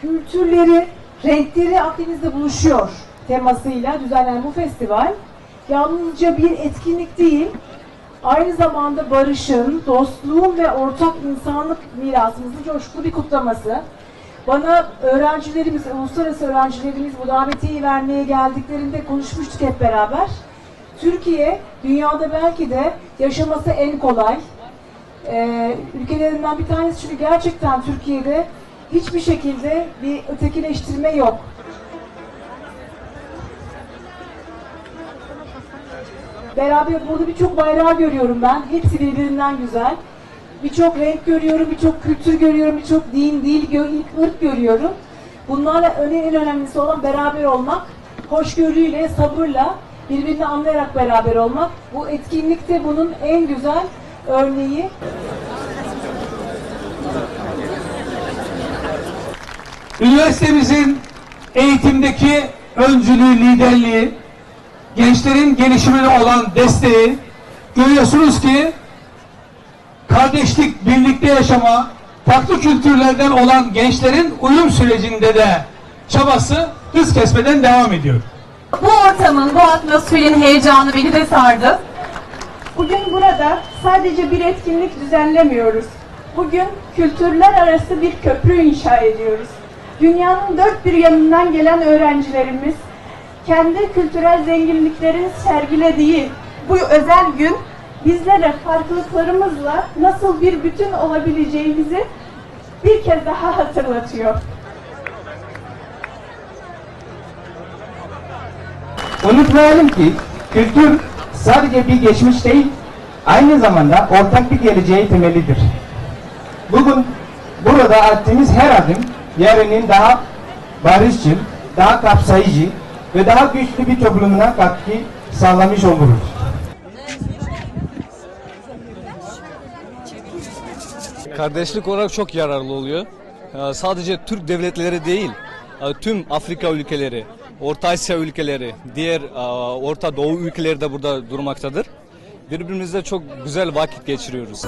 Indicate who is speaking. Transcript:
Speaker 1: kültürleri, renkleri Akdeniz'de buluşuyor temasıyla düzenlenen bu festival yalnızca bir etkinlik değil, aynı zamanda barışın, dostluğun ve ortak insanlık mirasımızın coşkulu bir kutlaması. Bana öğrencilerimiz, uluslararası öğrencilerimiz bu davetiyeyi vermeye geldiklerinde konuşmuştuk hep beraber. Türkiye dünyada belki de yaşaması en kolay, e, ülkelerinden bir tanesi çünkü gerçekten Türkiye'de hiçbir şekilde bir ötekileştirme yok. Beraber burada birçok bayrağı görüyorum ben. Hepsi birbirinden güzel. Birçok renk görüyorum, birçok kültür görüyorum, birçok din, dil, gö- ırk görüyorum. Bunlarla en önemlisi olan beraber olmak, hoşgörüyle, sabırla, birbirini anlayarak beraber olmak. Bu etkinlikte bunun en güzel örneği.
Speaker 2: Üniversitemizin eğitimdeki öncülüğü, liderliği, gençlerin gelişimine olan desteği görüyorsunuz ki kardeşlik, birlikte yaşama, farklı kültürlerden olan gençlerin uyum sürecinde de çabası hız kesmeden devam ediyor.
Speaker 3: Bu ortamın, bu atmosferin heyecanı beni de sardı.
Speaker 4: Bugün burada sadece bir etkinlik düzenlemiyoruz. Bugün kültürler arası bir köprü inşa ediyoruz. Dünyanın dört bir yanından gelen öğrencilerimiz kendi kültürel zenginliklerini sergilediği bu özel gün bizlere farklılıklarımızla nasıl bir bütün olabileceğimizi bir kez daha hatırlatıyor.
Speaker 5: Unutmayalım ki kültür sadece bir geçmiş değil, aynı zamanda ortak bir geleceği temelidir. Bugün burada attığımız her adım yarının daha barışçıl, daha kapsayıcı ve daha güçlü bir toplumuna katkı sağlamış oluruz.
Speaker 6: Kardeşlik olarak çok yararlı oluyor. Ee, Sadece Türk devletleri değil, e, tüm Afrika ülkeleri, Orta Asya ülkeleri, diğer e, Orta Doğu ülkeleri de burada durmaktadır. Birbirimizle çok güzel vakit geçiriyoruz.